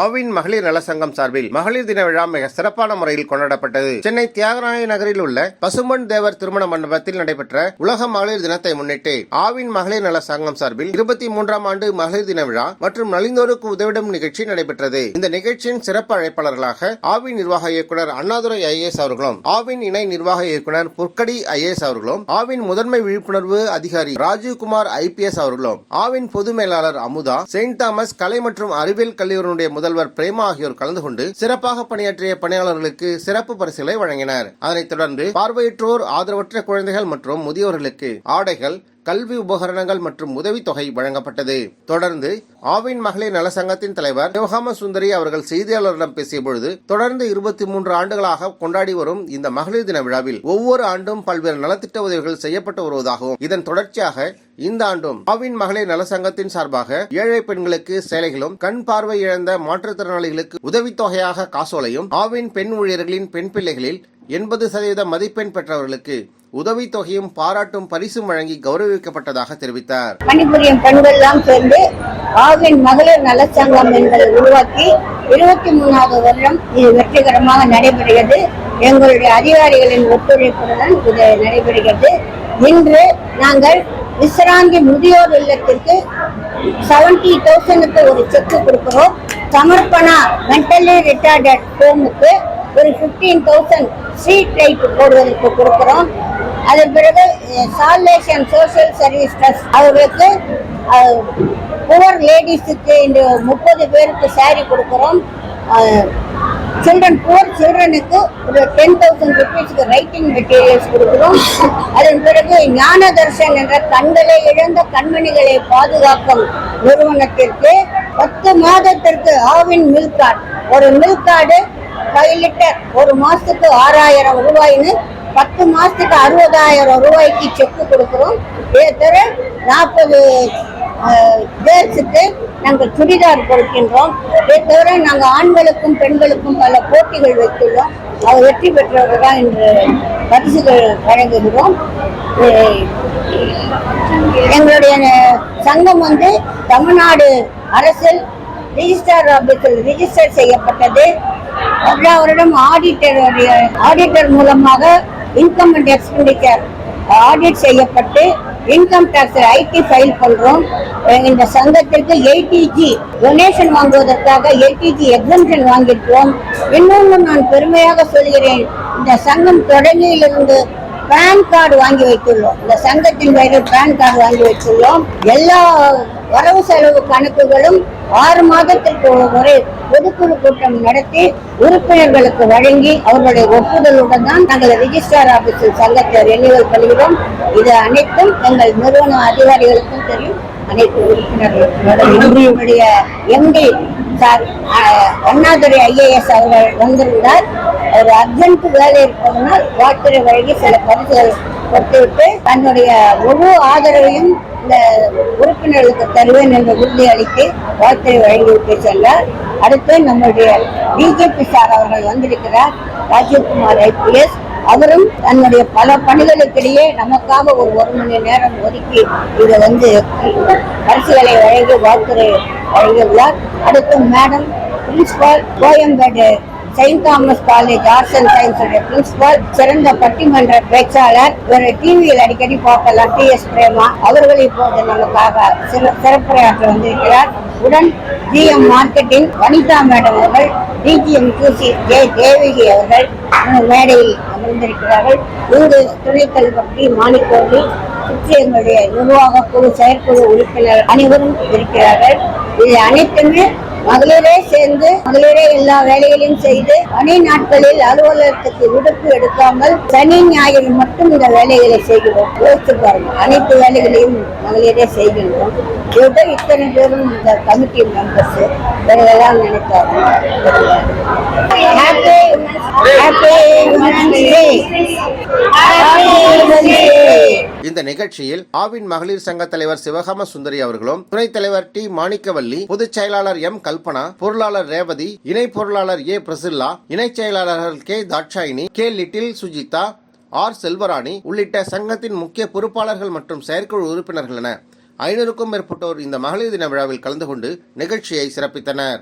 ஆவின் மகளிர் நல சங்கம் சார்பில் மகளிர் தின விழா மிக சிறப்பான முறையில் கொண்டாடப்பட்டது. சென்னை தியாகராய நகரில் உள்ள பசும்பொன் தேவர் திருமண மண்டபத்தில் நடைபெற்ற உலக மகளிர் தினத்தை முன்னிட்டு ஆவின் மகளிர் நல சங்கம் சார்பில் இருபத்தி மூன்றாம் ஆண்டு மகளிர் தின விழா மற்றும் நலிந்தோருக்கு உதவிடும் நிகழ்ச்சி நடைபெற்றது. இந்த நிகழ்ச்சியின் சிறப்பு அழைப்பாளர்களாக ஆவின் நிர்வாக இயக்குனர் அண்ணாதுரை ஐஏஎஸ் அவர்களும் ஆவின் இணை நிர்வாக இயக்குனர் புற்கடி ஐஏஎஸ் அவர்களும் ஆவின் முதன்மை விழிப்புணர்வு அதிகாரி ராஜீவ்குமார் ஐபிஎஸ் அவர்களும் ஆவின் பொது மேலாளர் அமுதா செயின்ட் தாமஸ் கலை மற்றும் அறிவியல் கல்லூரியினுடைய முதல்வர் பிரேமா ஆகியோர் கலந்து கொண்டு சிறப்பாக பணியாற்றிய பணியாளர்களுக்கு சிறப்பு பரிசுகளை வழங்கினர். அதனைத் தொடர்ந்து பார்வையற்றோர் ஆதரவற்ற குழந்தைகள் மற்றும் முதியோர்களுக்கு ஆடைகள் கல்வி உபகரணங்கள் மற்றும் உதவித்தொகை வழங்கப்பட்டது. தொடர்ந்து ஆவின் மகளிர் நல சங்கத்தின் தலைவர் சிவகாம சுந்தரி அவர்கள் செய்தியாளர்களிடம் பேசிய பொழுது தொடர்ந்து இருபத்தி மூன்று ஆண்டுகளாக கொண்டாடி வரும் இந்த மகளிர் தின விழாவில் ஒவ்வொரு ஆண்டும் பல்வேறு நலத்திட்ட உதவிகள் செய்யப்பட்டு வருவதாகவும் இதன் தொடர்ச்சியாக இந்த ஆண்டும் ஆவின் மகளிர் நல சங்கத்தின் சார்பாக ஏழை பெண்களுக்கு சேலைகளும் கண் பார்வை இழந்த மாற்றுத்திறனாளிகளுக்கு உதவித்தொகையாக காசோலையும் ஆவின் பெண் ஊழியர்களின் பெண் பிள்ளைகளில் எண்பது சதவீத மதிப்பெண் பெற்றவர்களுக்கு உதவித்தொகையும் பாராட்டும் பரிசும் வழங்கி கௌரவிக்கப்பட்டதாக தெரிவித்தார். பணிபுரியும் பெண்கள் எல்லாம் சேர்ந்து ஆவின் மகளிர் நலச்சங்கம் என்பதை உருவாக்கி இருபத்தி மூணாவது வருடம் இது வெற்றிகரமாக நடைபெறுகிறது. எங்களுடைய அதிகாரிகளின் ஒத்துழைப்புடன் இது நடைபெறுகிறது. இன்று நாங்கள் விசிராந்தி முதியோர் இல்லத்திற்கு செவன்டி தௌசண்ட்க்கு ஒரு செக்கு கொடுக்கிறோம். சமர்ப்பணா மென்டலி ரிட்டார்டட் ஹோமுக்கு ஒரு ஃபிஃப்டீன் தௌசண்ட் ஸ்ட்ரீட் லைட் போடுவதற்கு கொடுக்கிறோம். அதன் பிறகு சால்வேஷன் சோஷியல் சர்வீஸ் ட்ரஸ்ட் அவர்களுக்கு புவர் லேடிஸுக்கு இந்த முப்பது பேருக்கு சாரி கொடுக்குறோம். சில்ட்ரன் புவர் சில்ட்ரனுக்கு ஒரு டென் தௌசண்ட் ருபீஸ்க்கு ரைட்டிங் மெட்டீரியல்ஸ் கொடுக்குறோம். அதன் பிறகு ஞான தர்ஷன் என்ற கண்களை இழந்த கண்மணிகளை பாதுகாக்கும் நிறுவனத்திற்கு பத்து மாதத்திற்கு ஆவின் மில்க் கார்டு ஒரு மில்க் கார்டு ஃபைவ் லிட்டர் ஒரு மாதத்துக்கு ஆறாயிரம் ரூபாய்னு பத்து மாசத்துக்கு அறுபதாயிரம் ரூபாய்க்கு செக்கு கொடுக்குறோம். இதை தவிர நாற்பது கேர்ள்ஸுக்கு நாங்கள் சுடிதார் கொடுக்கின்றோம். இதை தவிர நாங்கள் ஆண்களுக்கும் பெண்களுக்கும் பல போட்டிகள் வைத்துள்ளோம். அவர் வெற்றி பெற்றவர்கள் தான் இன்று பரிசுகள் வழங்குகிறோம். எங்களுடைய சங்கம் வந்து தமிழ்நாடு அரசில் ரிஜிஸ்டர் ஆபீஸில் ரிஜிஸ்டர் செய்யப்பட்டது. எல்லாவரிடம் வருடம் ஆடிட்டர் மூலமாக இன்கம் அண்ட் எக்ஸ்பெண்டிச்சர் ஆடிட் செய்யப்பட்டு இன்கம் டாக்ஸ் ஐடி ஃபைல் பண்றோம். இந்த சங்கத்திற்கு எயிட்டிஜி டொனேஷன் வாங்குவதற்காக எயிட்டிஜி எக்ஸம்ஷன் வாங்கியிருக்கிறோம். இன்னொன்று நான் பெருமையாக சொல்கிறேன் இந்த சங்கம் தொடங்கியிலிருந்து பேன் கார்டு வாங்கி வைத்துள்ளோம். இந்த சங்கத்தின் பெயரில் பேன் கார்டு வாங்கி வைத்துள்ளோம். எல்லா வரவு செலவு கணக்குகளும் ஆறு மாதத்திற்கு ஒரு முறை பொதுக்குழு கூட்டம் நடத்தி உறுப்பினர்களுக்கு வழங்கி அவர்களுடைய ஒப்புதலுடன் தான் நாங்கள் ரிஜிஸ்ட்ரார் ஆபீஸில் சங்கத்தை ரெனிவல் பண்ணுகிறோம் இது அனைத்தும் எங்கள் நிறுவன அதிகாரிகளுக்கும் தெரியும். அனைத்து உறுப்பினர்களுக்கும். என்னுடைய எம்டி சார் அஹ், அண்ணாதுரை ஐஏஎஸ் அவர்கள் வந்திருந்தார். ஒரு அர்ஜென்ட் வேலை இருப்பதனால் வாழ்த்துறை வழங்கி சில பரிசுகள் கொடுத்துவிட்டு தன்னுடைய முழு ஆதரவையும் இந்த உறுப்பினர்களுக்கு தருவேன் என்ற உறுதி அளித்து வாழ்த்தை வழங்கிவிட்டு சென்றார். அடுத்து நம்முடைய பிஜேபி சார் அவர்கள் வந்திருக்கிறார் ராஜீவ்குமார் ஐபிஎஸ். அவரும் தன்னுடைய பல பணிகளுக்கிடையே நமக்காக ஒரு ஒரு மணி நேரம் ஒதுக்கி இதை வந்து பரிசுகளை வழங்கி வாழ்த்துறை வழங்கியுள்ளார். அடுத்து madam principal Koyambedu saint Thomas college arts and சயின்ஸுடைய principal சிறந்த பட்டிமன்ற பேச்சாளர் ஒரு டிவியில் அடிக்கடி பார்க்கலாம். டி எஸ் பிரேமா அவர்கள் இப்போது நமக்காக சிறப்புரையாற்ற வந்திருக்கிறார். உடன் ஜிஎம் மார்க்கெட்டிங் வனிதா மேடம் அவர்கள் டிஜிஎம் QC ஜே தேவகி அவர்கள் மேடையில் அமர்ந்திருக்கிறார்கள். இங்கு துணைத் தலைவர் மாணிக்கோவி சுற்றி எங்களுடைய நிர்வாக குழு செயற்குழு உறுப்பினர் அனைவரும் இருக்கிறார்கள். இது அனைத்துமே மகளிரே சேர்ந்து மகளிரே எல்லா வேலைகளையும் செய்து பணி நாட்களில் அலுவலகத்துக்கு விடுப்பு எடுக்காமல் சனி ஞாயிறு மட்டும் இந்த வேலைகளை செய்கிறோம். யோசித்து பாருங்க அனைத்து வேலைகளையும் மகளிரே செய்கின்றோம். இதுதான் இத்தனை பேரும் இந்த கமிட்டி மெம்பர்ஸ் இவர்களெல்லாம் நினைத்தாங்க இந்த நிகழ்ச்சியில் ஆவின் மகளிர் சங்க தலைவர் சிவகாம சுந்தரி அவர்களும் துணைத் தலைவர் டி மாணிக்கவல்லி பொதுச் செயலாளர் எம் கல்பனா பொருளாளர் ரேவதி இணை பொருளாளர் ஏ பிரசில்லா இணைச் செயலாளர்கள் K Thatchayini K little Sujitha R Selvarani உள்ளிட்ட சங்கத்தின் முக்கிய பொறுப்பாளர்கள் மற்றும் செயற்குழு உறுப்பினர்கள் என ஐநூறுக்கும் மேற்பட்டோர் இந்த மகளிர் தின விழாவில் கலந்து கொண்டு நிகழ்ச்சியை சிறப்பித்தனர்.